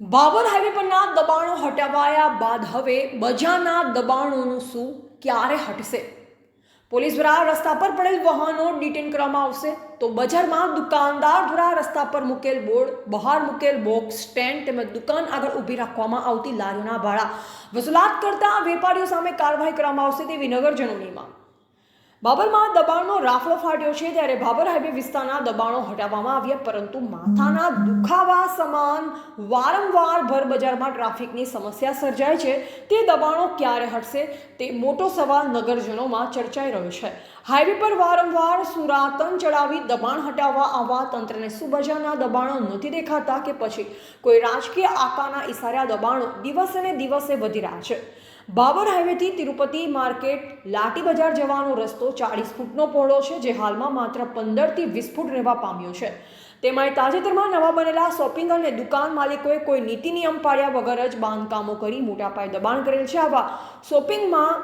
Babur highway પરના દબાણો હટાવાયા બાદ હવે બજારના દબાણોનું શું ક્યારે હટશે? પોલીસ દ્વારા રસ્તા પર પડેલ વાહનો ડિટેન કરવામાં આવશે તો બજારમાં દુકાનદાર દ્વારા રસ્તા પર મૂકેલ બોર્ડ, બહાર મૂકેલ બોક્સ, સ્ટેન્ડ તેમજ દુકાન આગળ ઊભી રાખવામાં આવતી લારીઓના ભાડા. વસૂલાત કરતા વેપારીઓ સામે કાર્યવાહી કરવામાં આવશે તેવી નગરજનોની માંગ. બાબરમાં દબાણનો રાફડો ફાટ્યો છે ત્યારે બાબર હાઈવે વિસ્તારના દબાણો હટાવવામાં આવ્યા, પરંતુ માથાના દુખાવા સમાન વારંવાર ભર બજારમાં ટ્રાફિકની સમસ્યા સર્જાય છે. તે દબાણો ક્યારે હટશે તે મોટો સવાલ નગરજનોમાં ચર્ચાઈ રહ્યો છે. હાઈવે પર વારંવાર સુરાતન ચડાવી દબાણ હટાવવા આવવા તંત્રને સુબજાના દબાણો નથી દેખાતા કે પછી કોઈ રાજકીય આકાના ઇશારે દબાણો દિવસે ને દિવસે વધી રહ્યા છે. બાબર હાઈવેથી તિરુપતિ માર્કેટ લાટી બજાર જવાનો રસ્તો ચાળીસ ફૂટનો પહોળો છે, જે હાલમાં માત્ર પંદરથી વીસ ફૂટ રહેવા પામ્યો છે. તેમાં તાજેતરમાં નવા બનેલા શોપિંગ અને દુકાન માલિકોએ કોઈ નીતિ નિયમ પાડ્યા વગર જ બાંધકામો કરી મોટા પાયે દબાણ કરેલ છે. આવા શોપિંગમાં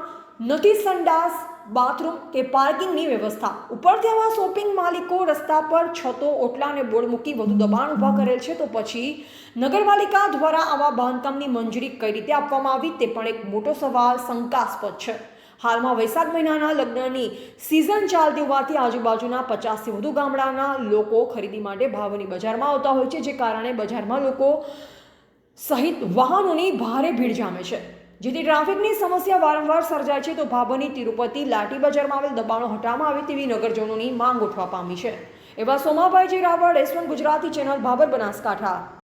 નથી સંડાસ, બાથરૂમ કે પાર્કિંગની વ્યવસ્થા. ઉપરથી આવા શોપિંગ માલિકો રસ્તા પર છતો, ઓટલા અને બોર્ડ મૂકી વધુ દબાણ ઊભા કરેલ છે. તો પછી નગરપાલિકા દ્વારા આવા બાંધકામની મંજૂરી કઈ રીતે આપવામાં આવી તે પણ એક મોટો સવાલ શંકાસ્પદ છે. હાલમાં વૈશાખ મહિનાના લગ્નની સિઝન ચાલતી હોવાથી આજુબાજુના પચાસથી વધુ ગામડાના લોકો ખરીદી માટે ભાવની બજારમાં આવતા હોય છે, જે કારણે બજારમાં લોકો સહિત વાહનોની ભારે ભીડ જામે છે. જેથી ટ્રાફિકની સમસ્યા વારંવાર સર્જાય છે, તો ભાભરની તિરુપતિ લાટી બજારમાં આવેલ દબાણો હટાવવામાં આવે તેવી નગરજનોની માંગ ઉઠવા પામી છે. એવા સોમાભાઈજી રાવળ એસ ગુજરાતી ચેનલ ભાભર બનાસકાંઠા.